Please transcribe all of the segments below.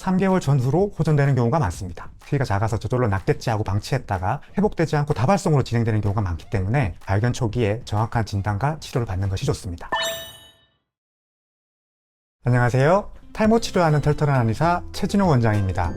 3개월 전후로 호전되는 경우가 많습니다. 크기가 작아서 저절로 낫겠지 하고 방치했다가 회복되지 않고 다발성으로 진행되는 경우가 많기 때문에 발견 초기에 정확한 진단과 치료를 받는 것이 좋습니다. 안녕하세요. 탈모 치료하는 털털한 한의사 최진호 원장입니다.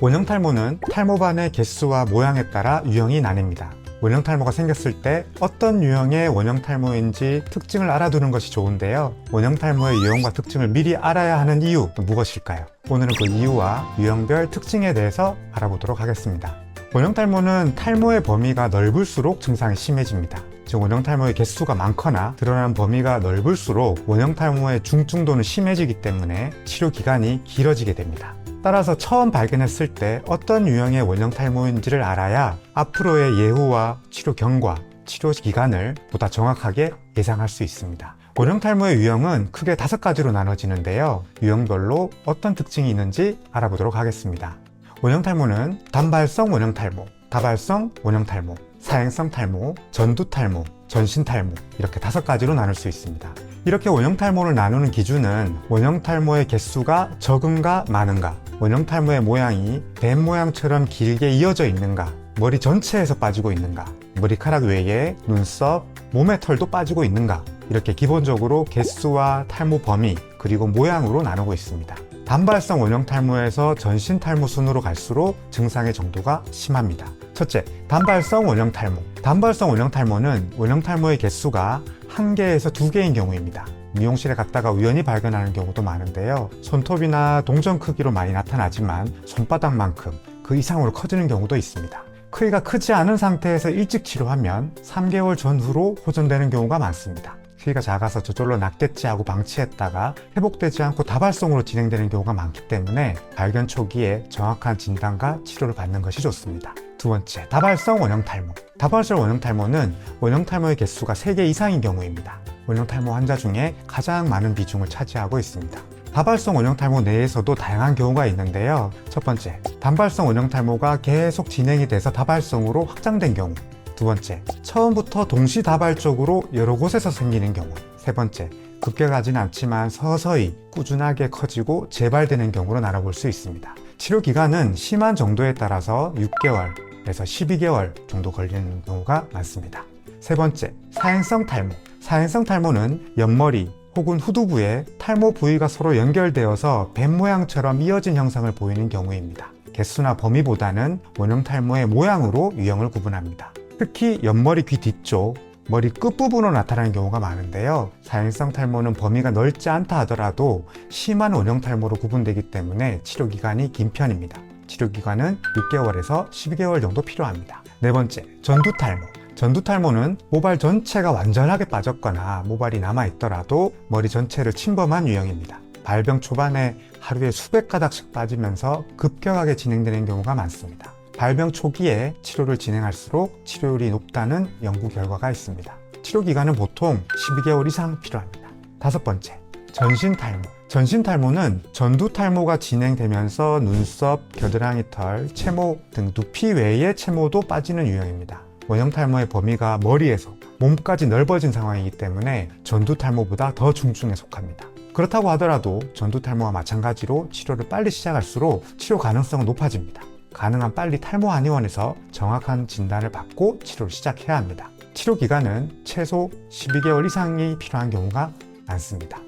원형 탈모는 탈모반의 개수와 모양에 따라 유형이 나뉩니다. 원형 탈모가 생겼을 때 어떤 유형의 원형 탈모인지 특징을 알아두는 것이 좋은데요. 원형 탈모의 유형과 특징을 미리 알아야 하는 이유 무엇일까요? 오늘은 그 이유와 유형별 특징에 대해서 알아보도록 하겠습니다. 원형 탈모는 탈모의 범위가 넓을수록 증상이 심해집니다. 즉 원형 탈모의 개수가 많거나 드러나는 범위가 넓을수록 원형 탈모의 중증도는 심해지기 때문에 치료 기간이 길어지게 됩니다. 따라서 처음 발견했을 때 어떤 유형의 원형 탈모인지를 알아야 앞으로의 예후와 치료 경과, 치료 기간을 보다 정확하게 예상할 수 있습니다. 원형 탈모의 유형은 크게 다섯 가지로 나눠지는데요. 유형별로 어떤 특징이 있는지 알아보도록 하겠습니다. 원형 탈모는 단발성 원형 탈모, 다발성 원형 탈모, 사행성 탈모, 전두 탈모, 전신 탈모 이렇게 다섯 가지로 나눌 수 있습니다. 이렇게 원형 탈모를 나누는 기준은 원형 탈모의 개수가 적은가 많은가, 원형 탈모의 모양이 뱀 모양처럼 길게 이어져 있는가, 머리 전체에서 빠지고 있는가, 머리카락 외에 눈썹, 몸의 털도 빠지고 있는가 이렇게 기본적으로 개수와 탈모 범위 그리고 모양으로 나누고 있습니다. 단발성 원형 탈모에서 전신 탈모 순으로 갈수록 증상의 정도가 심합니다. 첫째, 단발성 원형 탈모. 단발성 원형 탈모는 원형 탈모의 개수가 한 개에서 두 개인 경우입니다. 미용실에 갔다가 우연히 발견하는 경우도 많은데요. 손톱이나 동전 크기로 많이 나타나지만 손바닥만큼 그 이상으로 커지는 경우도 있습니다. 크기가 크지 않은 상태에서 일찍 치료하면 3개월 전후로 호전되는 경우가 많습니다. 크기가 작아서 저절로 낫겠지 하고 방치했다가 회복되지 않고 다발성으로 진행되는 경우가 많기 때문에 발견 초기에 정확한 진단과 치료를 받는 것이 좋습니다. 두 번째, 다발성 원형 탈모. 다발성 원형 탈모는 원형 탈모의 개수가 3개 이상인 경우입니다. 원형 탈모 환자 중에 가장 많은 비중을 차지하고 있습니다. 다발성 원형 탈모 내에서도 다양한 경우가 있는데요. 첫 번째, 단발성 원형 탈모가 계속 진행이 돼서 다발성으로 확장된 경우. 두 번째, 처음부터 동시다발적으로 여러 곳에서 생기는 경우. 세 번째, 급격하진 않지만 서서히 꾸준하게 커지고 재발되는 경우로 나눠볼 수 있습니다. 치료 기간은 심한 정도에 따라서 6개월에서 12개월 정도 걸리는 경우가 많습니다. 세 번째, 사행성 탈모. 사행성 탈모는 옆머리 혹은 후두부에 탈모 부위가 서로 연결되어서 뱀 모양처럼 이어진 형상을 보이는 경우입니다. 개수나 범위보다는 원형 탈모의 모양으로 유형을 구분합니다. 특히 옆머리 귀 뒤쪽, 머리 끝부분으로 나타나는 경우가 많은데요. 사행성 탈모는 범위가 넓지 않다 하더라도 심한 원형 탈모로 구분되기 때문에 치료 기간이 긴 편입니다. 치료 기간은 6개월에서 12개월 정도 필요합니다. 네 번째, 전두 탈모. 전두 탈모는 모발 전체가 완전하게 빠졌거나 모발이 남아있더라도 머리 전체를 침범한 유형입니다. 발병 초반에 하루에 수백 가닥씩 빠지면서 급격하게 진행되는 경우가 많습니다. 발병 초기에 치료를 진행할수록 치료율이 높다는 연구 결과가 있습니다. 치료 기간은 보통 12개월 이상 필요합니다. 다섯 번째, 전신 탈모. 전신 탈모는 전두 탈모가 진행되면서 눈썹, 겨드랑이 털, 채모 등 두피 외의 채모도 빠지는 유형입니다. 원형 탈모의 범위가 머리에서 몸까지 넓어진 상황이기 때문에 전두 탈모보다 더 중증에 속합니다. 그렇다고 하더라도 전두 탈모와 마찬가지로 치료를 빨리 시작할수록 치료 가능성은 높아집니다. 가능한 빨리 탈모 한의원에서 정확한 진단을 받고 치료를 시작해야 합니다. 치료 기간은 최소 12개월 이상이 필요한 경우가 많습니다.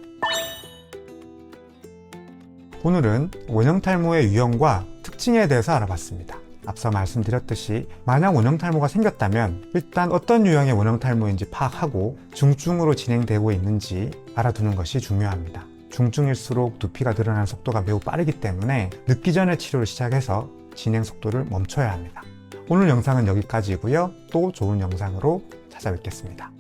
오늘은 원형 탈모의 유형과 특징에 대해서 알아봤습니다. 앞서 말씀드렸듯이 만약 원형 탈모가 생겼다면 일단 어떤 유형의 원형 탈모인지 파악하고 중증으로 진행되고 있는지 알아두는 것이 중요합니다. 중증일수록 두피가 드러나는 속도가 매우 빠르기 때문에 늦기 전에 치료를 시작해서 진행 속도를 멈춰야 합니다. 오늘 영상은 여기까지고요. 또 좋은 영상으로 찾아뵙겠습니다.